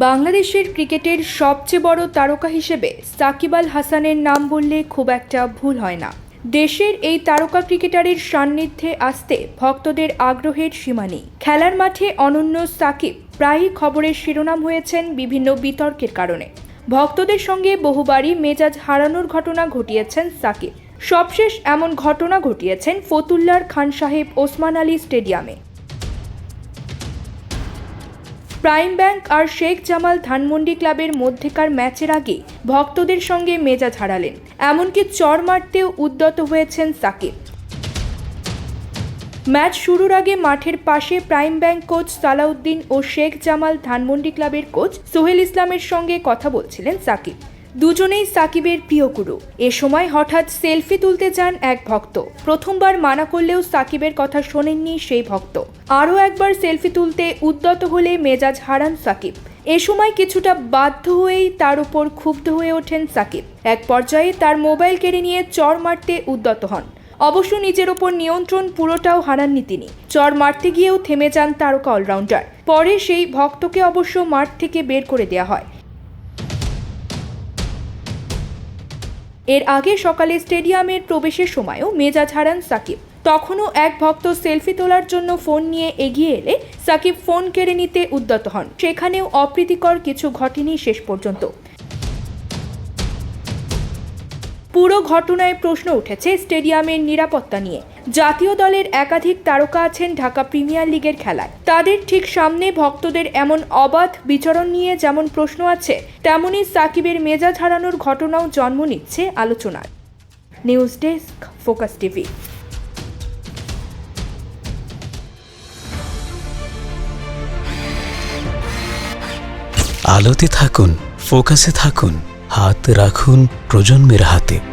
বাংলাদেশের ক্রিকেটের সবচেয়ে বড় তারকা হিসেবে সাকিব আল হাসানের নাম বললে খুব একটা ভুল হয় না। দেশের এই তারকা ক্রিকেটারের সান্নিধ্যে আসতে ভক্তদের আগ্রহের সীমা নেই। খেলার মাঠে অনন্য সাকিব প্রায়ই খবরের শিরোনাম হয়েছেন বিভিন্ন বিতর্কের কারণে। ভক্তদের সঙ্গে বহুবারই মেজাজ হারানোর ঘটনা ঘটিয়েছেন সাকিব। সবশেষ এমন ঘটনা ঘটিয়েছেন ফতুল্লার খান সাহেব ওসমান আলী স্টেডিয়ামে। প্রাইম ব্যাংক আর শেখ জামাল ধানমন্ডি ক্লাবের মধ্যেকার ম্যাচের আগে ভক্তদের সঙ্গে মেজাজ হারালেন। এমনকি চর মারতেও উদ্যত হয়েছেন সাকিব। ম্যাচ শুরুর আগে মাঠের পাশে প্রাইম ব্যাংক কোচ সালাউদ্দিন ও শেখ জামাল ধানমন্ডি ক্লাবের কোচ সোহেল ইসলামের সঙ্গে কথা বলছিলেন সাকিব। দুজনেই সাকিবের প্রিয় গুরু। এ সময় হঠাৎ সেলফি তুলতে যান এক ভক্ত। প্রথমবার মানা করলেও সাকিবের কথা শোনেননি সেই ভক্ত। আরও একবার সেলফি তুলতে উদ্যত হলে মেজাজ হারান সাকিব। এ সময় কিছুটা বাধ্য হয়েই তার উপর ক্ষুব্ধ হয়ে ওঠেন সাকিব। এক পর্যায়ে তার মোবাইল কেড়ে নিয়ে চর মারতে উদ্যত হন। অবশ্য নিজের ওপর নিয়ন্ত্রণ পুরোটাও হারাননি তিনি। চর মারতে গিয়েও থেমে যান তারকা অলরাউন্ডার। পরে সেই ভক্তকে অবশ্য মাঠ থেকে বের করে দেওয়া হয়। এর আগে সকালে স্টেডিয়ামের প্রবেশের সময়ও মেজাজ হারান সাকিব। তখনও এক ভক্ত সেলফি তোলার জন্য ফোন নিয়ে এগিয়ে এলে সাকিব ফোন কেড়ে নিতে উদ্যত হন। সেখানেও অপ্রীতিকর কিছু ঘটেনি শেষ পর্যন্ত। পুরো ঘটনায় প্রশ্ন উঠেছে স্টেডিয়ামের নিরাপত্তা নিয়ে। জাতীয় দলের একাধিক তারকা আছেন ঢাকা প্রিমিয়ার লিগের খেলায়। তাদের ঠিক সামনে ভক্তদের এমন অবাধ বিচরণ নিয়ে যেমন প্রশ্ন আছে, তেমনি সাকিবের মেজাজ হারানোর ঘটনাও জন্ম নিচ্ছে আলোচনার নিউজ ডেস্ক, ফোকাস টিভি। আলোতে থাকুন, ফোকাসে থাকুন, হাত রাখুন প্রজন্মের হাতে।